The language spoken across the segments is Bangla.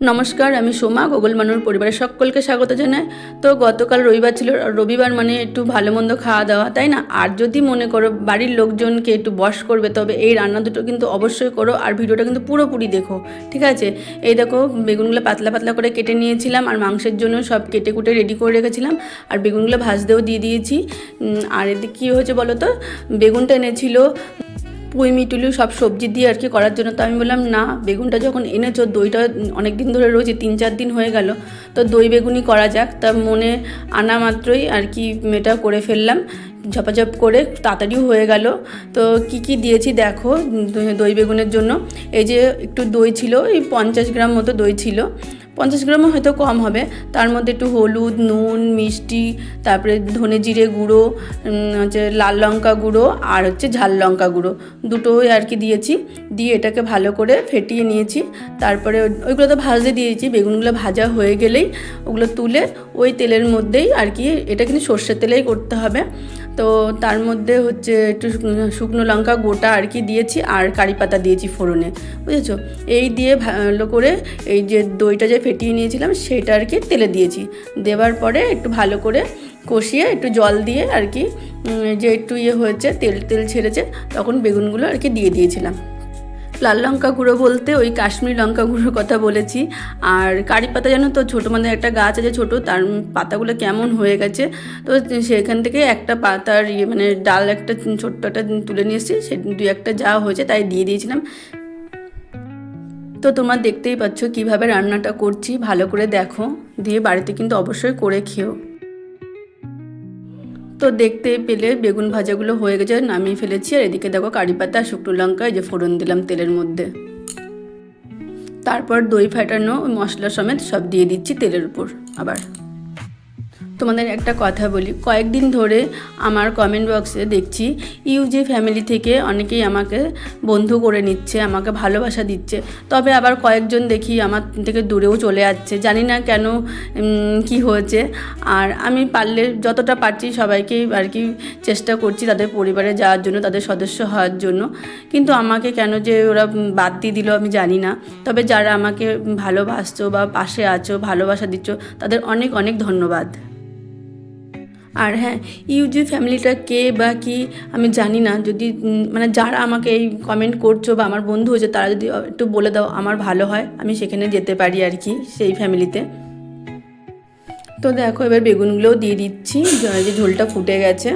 নমস্কার, আমি সোমা গোগল মানুর পরিবারের সকলকে স্বাগত জানাই। তো গতকাল রবিবার ছিল রবিবার মানে একটু ভালো মন্দ খাওয়া দাওয়া, তাই না? আর যদি মনে করো বাড়ির লোকজনকে একটু বশ করবে, তবে এই রান্না দুটো কিন্তু অবশ্যই করো, আর ভিডিওটা কিন্তু পুরোপুরি দেখো, ঠিক আছে? এই দেখো, বেগুনগুলো পাতলা পাতলা করে কেটে নিয়েছিলাম, আর মাংসের জন্য সব কেটে কুটে রেডি করে রেখেছিলাম, আর বেগুনগুলো ভাজতেও দিয়ে দিয়েছি। আর এদিকে কী হয়েছে বলো তো? বেগুনটা এনেছিল পুঁই মিটুলি সব সবজি দিয়ে আর কি করার জন্য। তো আমি বললাম, না, বেগুনটা যখন এনেছো, দইটা অনেক দিন ধরে রয়েছে, তিন, চার দিন হয়ে গেল। তো দই বেগুনি করা যাক। তা মনে আনা মাত্রই আর কি এটা করে ফেললাম। ঝপাঝপ করে তাড়াতাড়িও হয়ে গেল। তো কি কি দিয়েছি দেখো, দই, বেগুনের জন্য। এই যে একটু দই ছিল, এই পঞ্চাশ গ্রাম মতো দই ছিল। পঞ্চাশ গ্রামও হয়তো কম হবে। তার মধ্যে একটু হলুদ, নুন, মিষ্টি, তারপরে ধনে জিরে গুঁড়ো হচ্ছে লাল লঙ্কা গুঁড়ো আর হচ্ছে ঝাল লঙ্কা গুঁড়ো। দুটোই আর কি দিয়েছি। দিয়ে এটাকে ভালো করে ফেটিয়ে নিয়েছি। তারপরে ওইগুলো তো ভাজতে দিয়েছি। বেগুনগুলো ভাজা হয়ে গেলেই ওগুলো তুলে ওই তেলের মধ্যেই আর কি এটা কিন্তু সর্ষের তেলেই করতে হবে। তো তার মধ্যে হচ্ছে একটু শুকনো- শুকনো লঙ্কা গোটা আর কি দিয়েছি আর কারি পাতা দিয়েছি ফোড়নে। বুঝেছ? এই দিয়ে ভালো করে এই যে দইটা যে ফেটিয়ে নিয়েছিলাম, সেটা আর কি তেলে দিয়েছি। দেওয়ার পরে একটু ভালো করে কষিয়ে একটু জল দিয়ে আর কি যে একটু ইয়ে হয়েছে, তেল তেল ছেড়েছে, তখন বেগুনগুলো আর কি দিয়ে দিয়েছিলাম। লাল লঙ্কা গুঁড়ো বলতে ওই কাশ্মীরি লঙ্কা গুঁড়োর কথা বলেছি। আর কারি পাতা জানো তো, ছোটো মানে একটা গাছ আছে ছোটো, তার পাতাগুলো কেমন হয়ে গেছে, তো সেখান থেকে একটা পাতার ইয়ে মানে ডাল একটা ছোট্ট একটা তুলে নিয়ে এসেছি, সে দু একটা যা হয়েছে তাই দিয়ে দিয়েছিলাম। তো তোমরা দেখতেই পাচ্ছ কীভাবে রান্নাটা করছি। ভালো করে দেখো। দিয়ে বাড়িতে কিন্তু অবশ্যই করে খেও। তো দেখতে পেলে বেগুন ভাজাগুলো হয়ে গেছে, নামিয়ে ফেলেছি। আর এদিকে দেখো কারি পাতা, শুকনো লঙ্কা, এই যে ফোড়ন দিলাম তেলের মধ্যে। তারপর দই ফাটানো মশলা সমেত সব দিয়ে দিচ্ছি তেলের উপর আবার। তোমাদের একটা কথা বলি। কয়েকদিন ধরে আমার কমেন্ট বক্সে দেখছি ইউজি ফ্যামিলি থেকে অনেকেই আমাকে বন্ধু করে নিচ্ছে, আমাকে ভালোবাসা দিচ্ছে। তবে আবার কয়েকজন দেখি আমার থেকে দূরেও চলে যাচ্ছে। জানি না কেন কি হয়েছে। আর আমি পারলে যতটা পারছি সবাইকেই আর কি চেষ্টা করছি তাদের পরিবারে যাওয়ার জন্য, তাদের সদস্য হওয়ার জন্য। কিন্তু আমাকে কেন যে ওরা বাদ দিয়ে দিল আমি জানি না। তবে যারা আমাকে ভালোবাসছো বা পাশে আছো, ভালোবাসা দিচ্ছ, তাদের অনেক অনেক ধন্যবাদ। আর হ্যাঁ ইউজি ফ্যামিলিটা কে বা কি, আমি জানি না। যদি মানে যারা আমাকে এই কমেন্ট করছ বা আমার বন্ধু হয়েছে, তারা যদি একটু বলে দাও, আমার ভালো হয়, আমি সেখানে যেতে পারি আর কি, সেই ফ্যামিলিতে তো দেখো, এবার বেগুনগুলোও দিয়ে দিচ্ছি যে ঝোলটা ফুটে গেছে।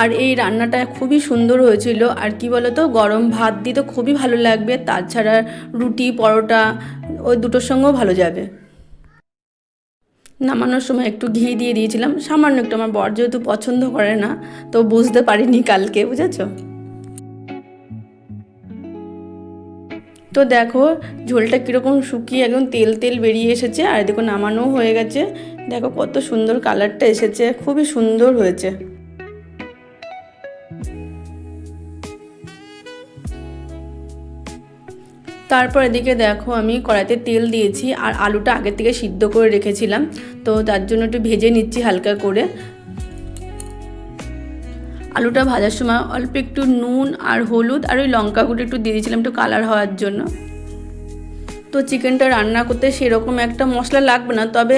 আর এই রান্নাটা খুবই সুন্দর হয়েছিল। আর কি বলো তো গরম ভাত দিয়ে তো খুবই ভালো লাগবে, তাছাড়া রুটি, পরোটা, ওই দুটোর সঙ্গেও ভালো যাবে। নামানোর সময় একটু ঘি দিয়ে দিয়েছিলাম। সামান্য একটু আমার বর যেহেতু পছন্দ করে না, তো বুঝতে পারিনি কালকে, বুঝেছ? তো দেখো, ঝোলটা কীরকম শুকিয়ে একদম তেল তেল বেরিয়ে এসেছে, আর দেখো নামানো হয়ে গেছে। দেখো কত সুন্দর কালারটা এসেছে, খুবই সুন্দর হয়েছে। তারপর এদিকে দেখো আমি কড়াইতে তেল দিয়েছি আর আলুটা আগের থেকে সিদ্ধ করে রেখেছিলাম। তো তার জন্য একটু ভেজে নিচ্ছি হালকা করে। আলুটা ভাজার সময় অল্প একটু নুন আর হলুদ আর ওই লঙ্কা গুঁড়ো একটু দিয়ে দিয়েছিলাম একটু কালার হওয়ার জন্য। তো চিকেনটা রান্না করতে সেরকম একটা মশলা লাগবে না। তবে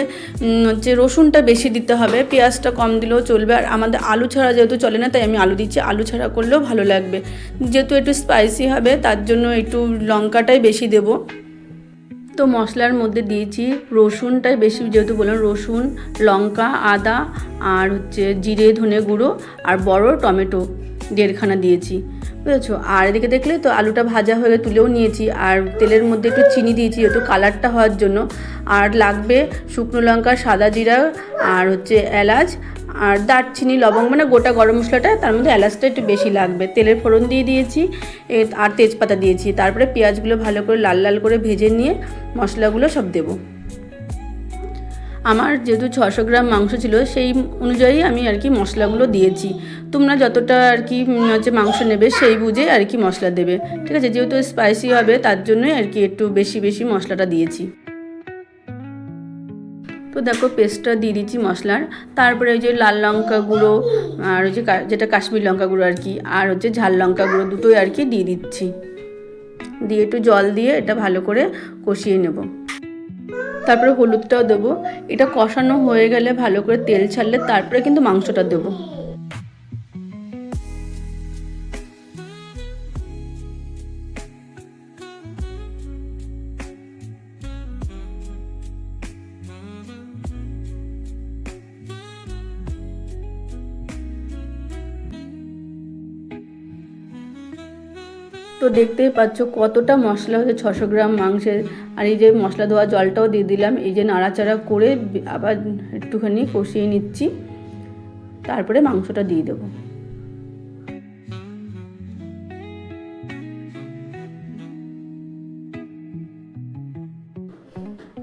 হচ্ছে রসুনটা বেশি দিতে হবে, পেঁয়াজটা কম দিলেও চলবে। আর আমাদের আলু ছাড়া যেহেতু চলে না, তাই আমি আলু দিচ্ছি। আলু ছাড়া করলেও ভালো লাগবে। যেহেতু একটু স্পাইসি হবে, তার জন্য একটু লঙ্কাটাই বেশি দেবো। তো মশলার মধ্যে দিয়েছি রসুনটাই বেশি, যেহেতু বললাম রসুন, লঙ্কা, আদা, আর হচ্ছে জিরে, ধনে গুঁড়ো, আর বড় টমেটো। দেড়খানা দিয়েছি, বুঝেছ? আর এদিকে দেখলে তো আলুটা ভাজা হয়ে তুলেও নিয়েছি, আর তেলের মধ্যে একটু চিনি দিয়েছি একটু কালারটা হওয়ার জন্য। আর লাগবে শুকনো লঙ্কা, সাদা জিরা, আর হচ্ছে এলাচ, আর দারচিনি, লবঙ্গ মানে গোটা গরম মশলাটা, তার মধ্যে এলাচটা একটু বেশি লাগবে। তেলের ফোড়ন দিয়ে দিয়েছি আর তেজপাতা দিয়েছি। তারপরে পেঁয়াজগুলো ভালো করে লাল লাল করে ভেজে নিয়ে মশলাগুলো সব দেবো। আমার যেহেতু ছশো গ্রাম মাংস ছিল, সেই অনুযায়ী আমি আর কি মশলাগুলো দিয়েছি। তোমরা যতটা আর কি হচ্ছে মাংস নেবে, সেই বুঝে আর কি মশলা দেবে। ঠিক আছে, যেহেতু স্পাইসি হবে, তার জন্যই আর কি একটু বেশি বেশি মশলাটা দিয়েছি। তো দেখো পেস্টটা দিয়ে দিচ্ছি মশলার। তারপরে ওই যে লাল লঙ্কা গুঁড়ো, আর ওই যে যেটা কাশ্মীর লঙ্কা গুঁড়ো আর কি, আর হচ্ছে ঝাল লঙ্কা গুঁড়ো দুটোই আর কি দিয়ে দিচ্ছি। দিয়ে একটু জল দিয়ে এটা ভালো করে কষিয়ে নেব। তারপরে হলুদটাও দেবো। এটা কষানো হয়ে গেলে ভালো করে তেল ছাড়লে তারপরে কিন্তু মাংসটা দেবো। তো দেখতেই পাচ্ছ কতটা মশলা হচ্ছে ছশো গ্রাম মাংসের। আর এই যে মশলা ধোয়া জলটাও দিয়ে দিলাম, এই যে নাড়াচাড়া করে আবার একটুখানি কষিয়ে নিচ্ছি। তারপরে মাংসটা দিয়ে দেবো।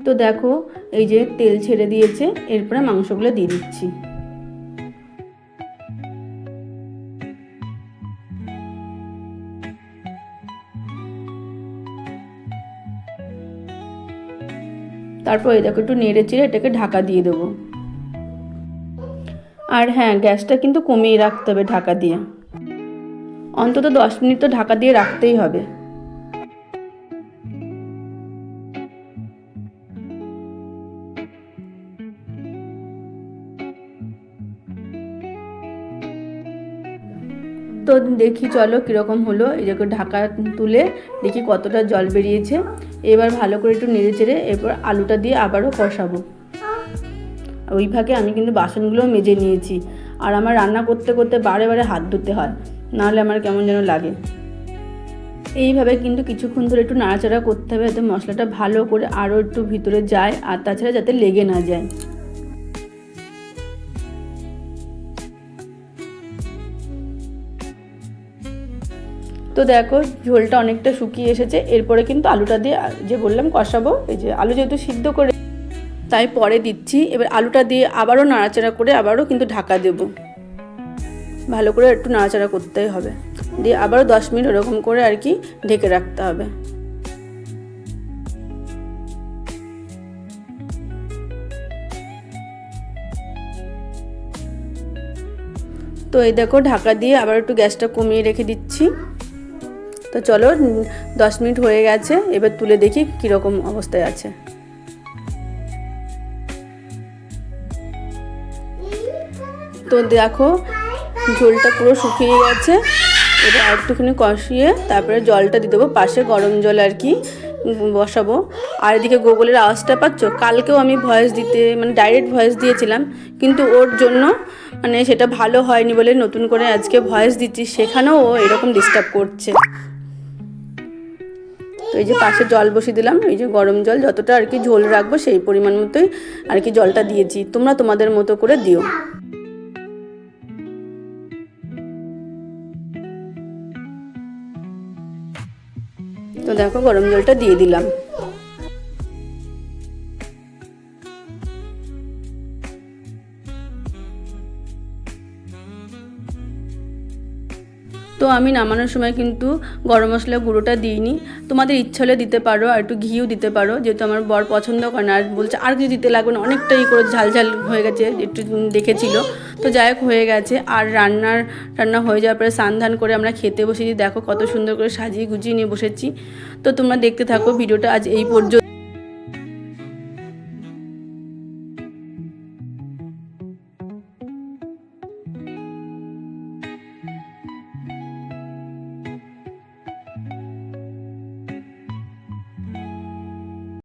তো দেখো, এই যে তেল ছেড়ে দিয়েছে, এরপরে মাংসগুলো দিয়ে দিচ্ছি। তারপর এই দেখো একটু নেড়ে চেড়ে এটাকে ঢাকা দিয়ে দেবো। আর হ্যাঁ গ্যাসটা কিন্তু কমিয়ে রাখতে হবে ঢাকা দিয়ে। অন্তত দশ মিনিট তো ঢাকা দিয়ে রাখতেই হবে। তো দেখি চলো কীরকম হলো। এই ঢাকা তুলে দেখি কতটা জল বেরিয়েছে। এবার ভালো করে একটু নেড়ে চেড়ে এরপর আলুটা দিয়ে আবারও কষাবো। ওই ভাগে আমি কিন্তু বাসনগুলোও মেজে নিয়েছি। আর আমার রান্না করতে করতে বারে বারে হাত ধুতে হয়। নাহলে আমার কেমন যেন লাগে। এইভাবে কিন্তু কিছুক্ষণ ধরে একটু নাড়াচাড়া করতে হবে যাতে মশলাটা ভালো করে আরও একটু ভিতরে যায় আর তাছাড়া যাতে লেগে না যায়। তো দেখো ঝোলটা অনেকটা শুকিয়ে এসেছে, এরপরে কিন্তু আলুটা দিয়ে যে বললাম কষাবো, এই যে আলু যেহেতু সিদ্ধ করে, তাই পরে দিচ্ছি। এবার আলুটা দিয়ে আবারও নাড়াচাড়া করে আবারও কিন্তু ঢাকা দেব। ভালো করে একটু নাড়াচাড়া করতেই হবে। দিয়ে আবারও দশ মিনিট ওরকম করে আর কি ঢেকে রাখতে হবে। তো এই দেখো ঢাকা দিয়ে আবার একটু গ্যাসটা কমিয়ে রেখে দিচ্ছি। তো চলো দশ মিনিট হয়ে গেছে, এবার তুলে দেখি কীরকম অবস্থায় আছে। তো দেখো, ঝোলটা পুরো শুকিয়ে গেছে, এবার একটুখানি কষিয়ে তারপরে জলটা দিয়ে দেবো, পাশে গরম জল আর কি বসাবো। আর এদিকে গুগলের আওয়াজটা পাচ্ছ? কালকেও আমি ভয়েস দিতে মানে ডাইরেক্ট ভয়েস দিয়েছিলাম, কিন্তু ওর জন্য মানে সেটা ভালো হয়নি বলে নতুন করে আজকে ভয়েস দিচ্ছি, সেখানেও ও এরকম ডিস্টার্ব করছে। তো এই যে পাশে জল বসিয়ে দিলাম, এই যে গরম জল, যতটা আর কি ঝোল রাখব সেই পরিমাণ মতোই আর কি জলটা দিয়েছি। তোমরা তোমাদের মতো করে দিও। তো দেখো গরম জলটা দিয়ে দিলাম। আমি নামানোর সময় কিন্তু গরম মশলা গুঁড়োটা দিইনি। তোমাদের ইচ্ছা হলে দিতে পারো আর একটু ঘিও দিতে পারো, যেহেতু আমার বর পছন্দ করে না। আর বলছে আর কিছু দিতে লাগবে না, অনেকটাই করে ঝাল ঝাল হয়ে গেছে, একটু দেখেছিল। তো যাই হোক, হয়ে গেছে। আর রান্নার, রান্না হয়ে যাওয়ার পরে স্নান করে আমরা খেতে বসেছি। দেখো কত সুন্দর করে সাজিয়ে গুজিয়ে নিয়ে বসেছি। তো তোমরা দেখতে থাকো, ভিডিওটা আজ এই পর্যন্ত